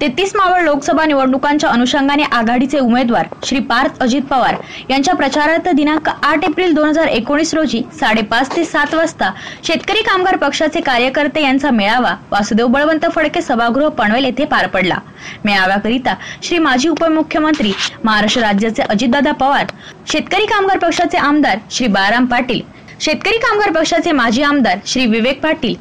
तेहतीस मावळ लोकसभा निवडणुकांच्या अनुषंगाने आघाडीचे उमेदवार श्री पार्थ अजित पवार यांच्या प्रचारार्थ दिनांक आठ एप्रिल दोन हजार एकोणीस रोजी साडेपाच ते सात वाजता शेतकरी कामगार पक्षाचे कार्यकर्ते यांचा मेळावा वासुदेव बळवंत फडके सभागृह पनवेल येथे पार पडला. मेळाव्याकरिता श्री माजी उपमुख्यमंत्री महाराष्ट्र राज्याचे अजितदादा पवार शेतकरी कामगार पक्षाचे आमदार श्री बाराम पाटील शेतकरी कामगार पक्षाचे माजी आमदार श्री विवेक पाटील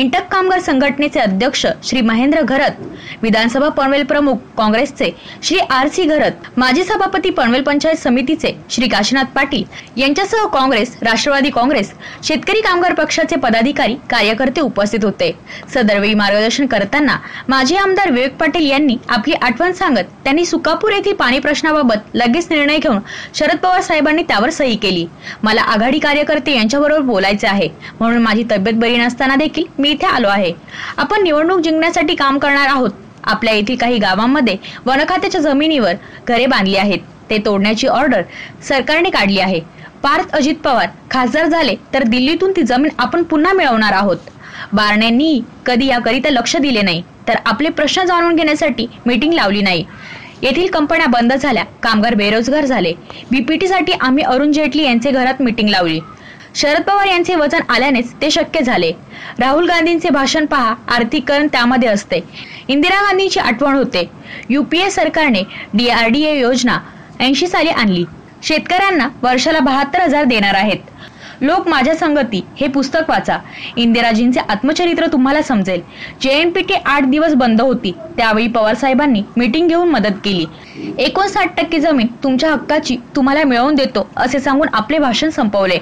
इंटक कामगार संघटनेचे अध्यक्ष श्री महेंद्र घरत विधानसभा पनवेल प्रमुख काँग्रेसचे श्री आर सी घरत माजी सभापती पनवेल पंचायत समितीचे श्री काशीनाथ पाटील यांच्यासह काँग्रेस राष्ट्रवादी काँग्रेस शेतकरी कामगार पक्षाचे पदाधिकारी कार्यकर्ते उपस्थित होते. सदरवेळी मार्गदर्शन करताना माजी आमदार विवेक पाटील यांनी आपली आठवण सांगत त्यांनी सुकापूर येथील पाणी प्रश्नाबाबत लगेच निर्णय घेऊन शरद पवार साहेबांनी त्यावर सही केली. मला आघाडी कार्यकर्ते यांच्याबरोबर बोलायचे आहे. म्हणून माझी तब्येत बरी नसताना देखील मी इथे आलो आहे. आपण निवडणूक जिंकण्यासाठी काम करणार आहोत. आपल्या येथील काही गावांमध्ये वनखात्याच्या जमिनीवर घरे बांधली आहेत. ते तोडण्याची ऑर्डर सरकारने काढली आहे. पार्थ अजित पवार खासदार झाले तर दिल्लीतून ती जमीन आपण पुन्हा मिळवणार आहोत. बारण्यांनी कधी याकरिता लक्ष दिले नाही तर आपले प्रश्न जाणून घेण्यासाठी मीटिंग लावली नाही. येथील कंपन्या बंद झाल्या कामगार बेरोजगार झाले. बीपीटीसाठी आम्ही अरुण जेटली यांचे घरात मीटिंग लावली. शरद पवार यांचे वचन आल्यानेच ते शक्य झाले. राहुल गांधींचे भाषण पहा आर्थिकरण त्यामध्ये असते. इंदिरा गांधींची आठवण होते. युपीए सरकारने डीआरडीए योजना ऐंशी साली आणली. शेतकऱ्यांना वर्षाला बहात्तर हजार देणार आहेत. लोक माझ्या संगती हे पुस्तक वाचा. इंदिराजींचे आत्मचरित्र तुम्हाला समजेल. जेएनपीटी आठ दिवस बंद होती. त्यावेळी पवार साहेबांनी मीटिंग घेऊन मदत केली. एकोणसाठ टक्के जमीन तुमच्या हक्काची तुम्हाला मिळवून देतो असे सांगून आपले भाषण संपवले.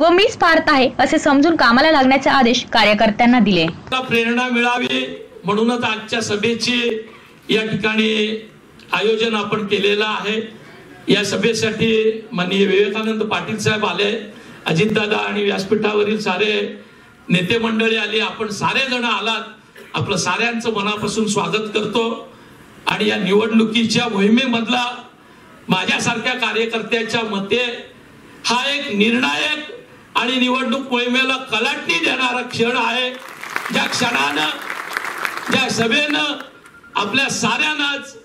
व मीच पार्थ आहे असे समजून कामाला लागण्याचे आदेश कार्यकर्त्यांना दिले. प्रेरणा मिळावी म्हणूनच आजच्या सभेची या ठिकाणी आयोजन आपण केलेलं आहे. या सभेसाठी माननीय विवेकानंद पाटील साहेब आले. अजितदादा आणि व्यासपीठावरील सारे नेते मंडळी आली. आपण सारे जण आलात. आपलं साऱ्यांचं मनापासून स्वागत करतो. आणि या निवडणुकीच्या मोहिमेमधला माझ्यासारख्या कार्यकर्त्याच्या मते हा एक निर्णायक आणि निवडणूक मोहिमेला कलाटणी देणारा क्षण आहे. ज्या क्षणानं ज्या सभेनं आपल्या साऱ्यांनाच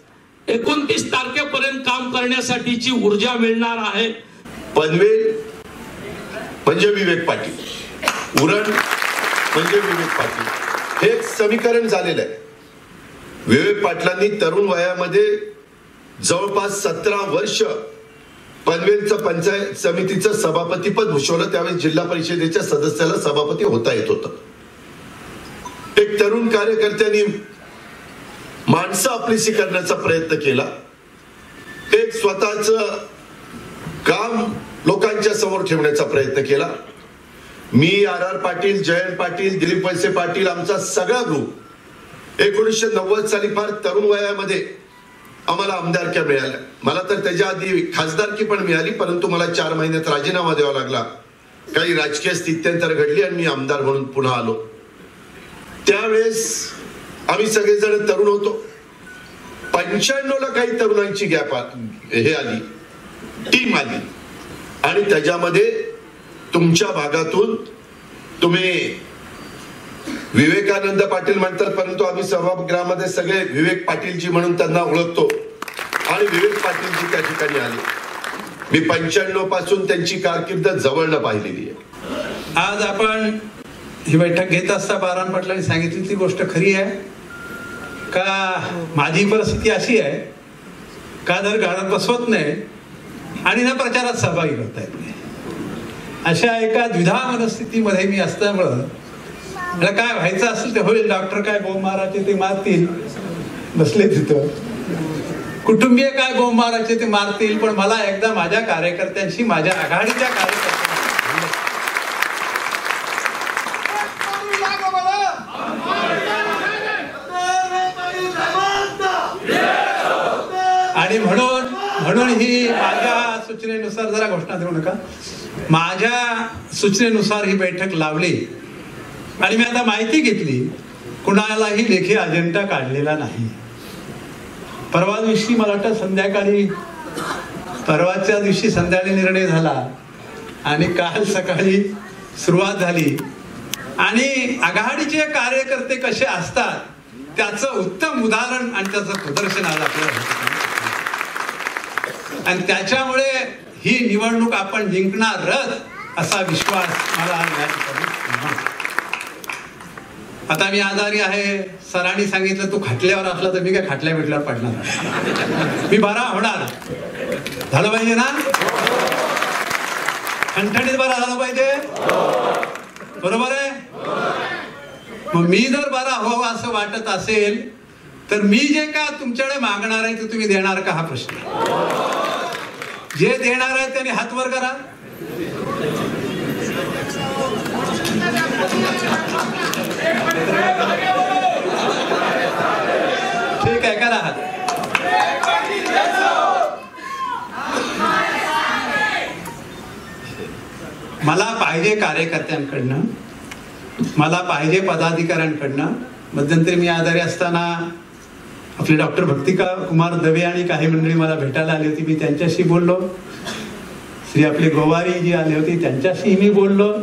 एकोणतीस तारखेपर्यंत काम करण्यासाठीची ऊर्जा मिळणार आहे. पनवेल म्हणजे विवेक पाटील. उरण म्हणजे विवेक पाटील. हे एक समीकरण झालेलं आहे. विवेक पाटलांनी तरुण वयामध्ये जवळपास सतरा वर्ष पनवेलचं पंचायत समितीचं सभापती पद भूषवलं. त्यावेळेस जिल्हा परिषदेच्या सदस्याला सभापती होता येत होत. एक तरुण कार्यकर्त्यांनी माणसं आपलीशी करण्याचा प्रयत्न केला. एक स्वतःच काम लोकांच्या समोर ठेवण्याचा प्रयत्न केला. मी आर आर पाटील जयंत पाटील दिलीप वैसे पाटील आमचा सगळा ग्रुप एकोणीसशे नव्वद साली फार तरुण वयामध्ये आम्हाला आमदारक्या मिळाल्या. मला तर त्याच्या आधी खासदारकी पण मिळाली परंतु मला चार महिन्यात राजीनामा द्यावा लागला. काही राजकीय स्थित्यंतर घडली आणि मी आमदार म्हणून पुन्हा आलो. त्यावेळेस आम्ही सगळेजण तरुण होतो. पंच्याण्णव ला काही तरुणांची गॅप हे आली. टीम आली. आणि त्याच्यामध्ये तुमच्या भागातून तुम्ही विवेकानंद पाटील म्हणतात परंतु आम्ही सभागृहामध्ये सगळे विवेक पाटीलजी म्हणून त्यांना ओळखतो. आणि विवेक पाटीलजी त्या ठिकाणी आले. मी पंच्याण्णवपासून त्यांची कारकीर्द जवळनं पाहिलेली आहे. आज आपण ही बैठक घेत असता बारान पाटलांनी सांगितली ती गोष्ट खरी आहे. का माझी परिस्थिती अशी आहे का जर घरात बसवत नाही आणि ना प्रचारात सहभागी करता येत नाही. अशा एका द्विधा मनस्थितीमध्ये मी असल्यामुळं मला काय व्हायचं असेल ते होईल. डॉक्टर काय बोंब मारायचे ते मारतील. बसले तिथं. कुटुंबीय काय बोंब मारायचे ते मारतील. पण मला एकदा माझ्या कार्यकर्त्यांशी माझ्या आघाडीच्या कार्यकर्त्या आणि म्हणून म्हणून ही माझ्या सूचनेनुसार जरा घोषणा देऊ नका. माझ्या सूचनेनुसार ही बैठक लावली आणि मी आता माहिती घेतली कुणालाही लेखी अजेंडा काढलेला नाही. परवा दिवशी मला वाटतं संध्याकाळी परवाच्या दिवशी संध्याकाळी निर्णय झाला आणि काल सकाळी सुरुवात झाली. आणि आघाडीचे कार्यकर्ते कसे असतात त्याचं उत्तम उदाहरण आणि त्याचं प्रदर्शन आज आपल्याला आणि त्याच्यामुळे ही निवडणूक आपण जिंकणारच असा विश्वास मला या ठिकाणी आता मी आजारी आहे सरांनी सांगितलं तू खाटल्यावर असला तर मी काय खाटल्या भेटल्यावर पडणार मी बरा होणार. झालं पाहिजे ना? ठणठणीत बरा झाला पाहिजे? बरोबर आहे? मग मी जर बरा व्हावा असं वाटत असेल तर मी जे का तुमच्याकडे मागणार आहे ते तुम्ही देणार का हा प्रश्न? जे देणार आहे त्यांनी हात वर करा. ठीक आहे करा हात. मला पाहिजे कार्यकर्त्यांकडनं मला पाहिजे पदाधिकाऱ्यांकडनं मध्यंतरी मी आजारी असताना आपले डॉक्टर भक्तिका कुमार दवे आणि काही मंडळी मला भेटायला आली होती मी त्यांच्याशी बोललो. श्री आपले गोवारी जी आली होती त्यांच्याशी मी बोललो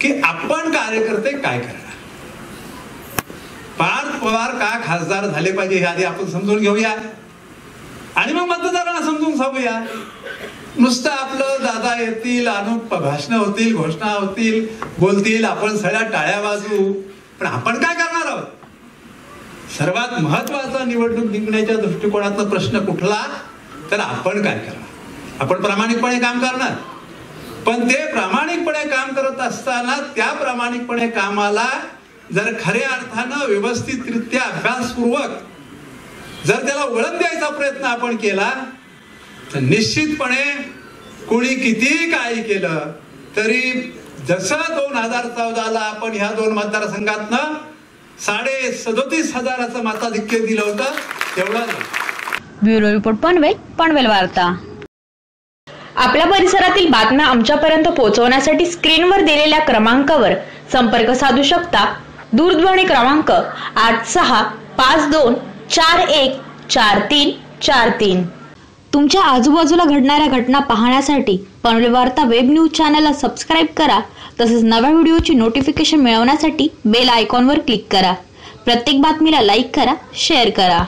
की आपण कार्यकर्ते काय करणार? पार्थ पवार का खासदार झाले पाहिजे हे आधी आपण समजून घेऊया. आणि मग मतदारांना समजून सांगूया. नुसतं आपलं दादा येतील अनुप भाषणं होतील घोषणा होतील बोलतील आपण सगळ्या टाळ्या वाजू पण आपण काय करणार आहोत? सर्वात महत्त्वाचा निवडणूक जिंकण्याच्या दृष्टिकोनातला प्रश्न कुठला तर आपण काय करणार? आपण प्रामाणिकपणे काम करणार. पण ते प्रामाणिकपणे काम करत असताना त्या प्रामाणिकपणे कामाला जर खऱ्या अर्थानं व्यवस्थितरित्या अभ्यासपूर्वक जर त्याला वळण द्यायचा प्रयत्न आपण केला तर निश्चितपणे कोणी कितीही काही केलं तरी जसं दोन हजार चौदाला आपण ह्या दोन मतदारसंघातनं साडे सदोतीस हजाराचं मताधिक्य दिलं होतं तेवढं ब्युरो रिपोर्ट पनवेल पनवेल वार्ता. आपल्या परिसरातील बातम्या आमच्यापर्यंत पोहोचवण्यासाठी स्क्रीनवर दिलेल्या क्रमांकावर संपर्क साधू शकता. दूरध्वनी क्रमांक आठ सहा पाच दोन चार एक चार तीन चार तीन. तुमच्या आजूबाजूला घडणाऱ्या घटना पाहण्यासाठी पनवेल वार्ता वेब न्यूज चॅनलला सबस्क्राईब करा. तसेच नव्या व्हिडिओची नोटिफिकेशन मिळवण्यासाठी बेल आयकॉनवर क्लिक करा. प्रत्येक बातमीला लाईक करा शेअर करा.